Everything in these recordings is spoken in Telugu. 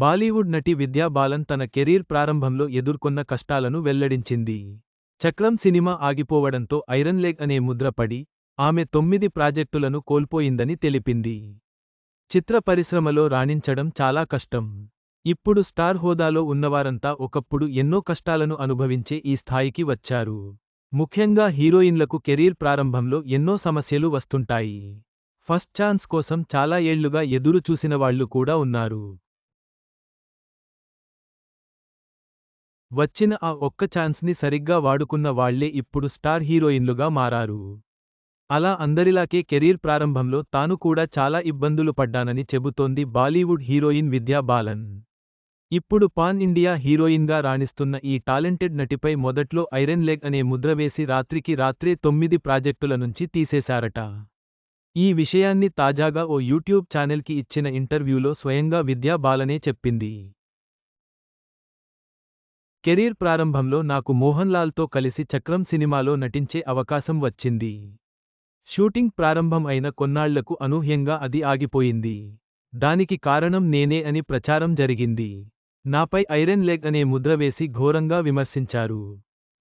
బాలీవుడ్ నటి విద్యా బాలన్ తన కెరీర్ ప్రారంభంలో ఎదుర్కొన్న కష్టాలను వెల్లడించింది. చక్రం సినిమా ఆగిపోవడంతో ఐరన్ లెగ్ అనే ముద్ర పడి ఆమె తొమ్మిది ప్రాజెక్టులను కోల్పోయిందని తెలిపింది. చిత్ర పరిశ్రమలో రాణించడం చాలా కష్టం. ఇప్పుడు స్టార్ హోదాలో ఉన్నవారంతా ఒకప్పుడు ఎన్నో కష్టాలను అనుభవించే ఈ స్థాయికి వచ్చారు. ముఖ్యంగా హీరోయిన్లకు కెరీర్ ప్రారంభంలో ఎన్నో సమస్యలు వస్తుంటాయి. ఫస్ట్ ఛాన్స్ కోసం చాలా ఏళ్ళుగా ఎదురు చూసిన వాళ్ళు కూడా ఉన్నారు. వచ్చిన ఆ ఒక్క ఛాన్స్ని సరిగ్గా వాడుకున్న వాళ్ళే ఇప్పుడు స్టార్ హీరోయిన్లుగా మారారు. అలా అందరిలాకే కెరీర్ ప్రారంభంలో తాను కూడా చాలా ఇబ్బందులు పడ్డానని చెబుతోంది బాలీవుడ్ హీరోయిన్ విద్యా బాలన్. ఇప్పుడు పాన్ ఇండియా హీరోయిన్గా రాణిస్తున్న ఈ టాలెంటెడ్ నటిపై మొదట్లో ఐరన్ లెగ్ అనే ముద్ర వేసి రాత్రికి రాత్రే తొమ్మిది ప్రాజెక్టుల నుంచి తీసేశారట. ఈ విషయాన్ని తాజాగా ఓ యూట్యూబ్ ఛానల్కి ఇచ్చిన ఇంటర్వ్యూలో స్వయంగా విద్యా బాలనే చెప్పింది. కెరీర్ ప్రారంభంలో నాకు మోహన్లాల్తో కలిసి చక్రం సినిమాలో నటించే అవకాశం వచ్చింది. షూటింగ్ ప్రారంభం అయిన కొన్నాళ్ళకు అనూహ్యంగా అది ఆగిపోయింది. దానికి కారణం నేనే అని ప్రచారం జరిగింది. నాపై ఐరన్ లెగ్ అనే ముద్ర వేసి ఘోరంగా విమర్శించారు.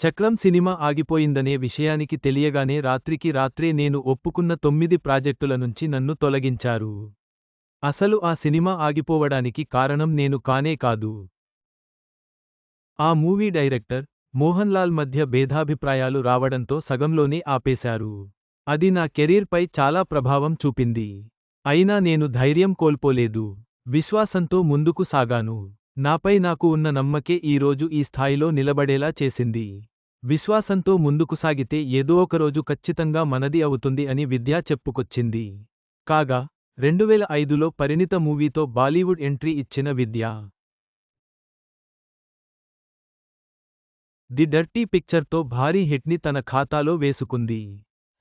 చక్రం సినిమా ఆగిపోయిందనే విషయానికి తెలియగానే రాత్రికి రాత్రే నేను ఒప్పుకున్న తొమ్మిది ప్రాజెక్టుల నుంచి నన్ను తొలగించారు. అసలు ఆ సినిమా ఆగిపోవడానికి కారణం నేను కానే కాదు. ఆ మూవీ డైరెక్టర్ మోహన్ లాల్ మధ్య భేదాభిప్రాయాలు రావడంతో సగంలోనే ఆపేశారు. అది నా కెరీర్పై చాలా ప్రభావం చూపింది. అయినా నేను ధైర్యం కోల్పోలేదు. విశ్వాసంతో ముందుకు సాగాను. నాపై నాకు ఉన్న నమ్మకే ఈరోజు ఈ స్థాయిలో నిలబడేలా చేసింది. విశ్వాసంతో ముందుకు సాగితే ఏదో ఒకరోజు ఖచ్చితంగా మనది అవుతుంది అని విద్యా చెప్పుకొచ్చింది. కాగా రెండువేల ఐదులో పరిణిత మూవీతో బాలీవుడ్ ఎంట్రీ ఇచ్చిన విద్య ది డర్టీ పిక్చర్తో భారీ హిట్ని తన ఖాతాలో వేసుకుంది.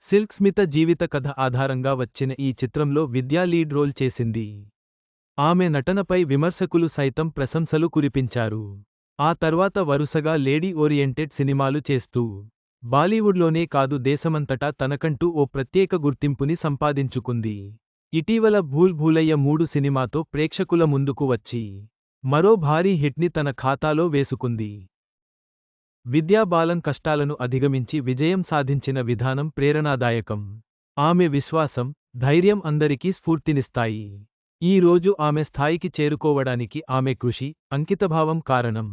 సిల్క్ స్మిత జీవిత కథ ఆధారంగా వచ్చిన ఈ చిత్రంలో విద్యా లీడ్ రోల్ చేసింది. ఆమె నటనపై విమర్శకులు సైతం ప్రశంసలు కురిపించారు. ఆ తర్వాత వరుసగా లేడీ ఓరియంటెడ్ సినిమాలు చేస్తూ బాలీవుడ్లోనే కాదు దేశమంతటా తనకంటూ ఓ ప్రత్యేక గుర్తింపుని సంపాదించుకుంది. ఇటీవల భూల్ భూలయ్య మూడు సినిమాతో ప్రేక్షకుల ముందుకు వచ్చి మరో భారీ హిట్ని తన ఖాతాలో వేసుకుంది. విద్యాబాలన్ కష్టాలను అధిగమించి విజయం సాధించిన విధానం ప్రేరణాదాయకం. ఆమె విశ్వాసం ధైర్యం అందరికీ స్ఫూర్తినిస్తాయి. ఈ రోజు ఆమె స్థాయికి చేరుకోవడానికి ఆమె కృషి అంకితభావం కారణం.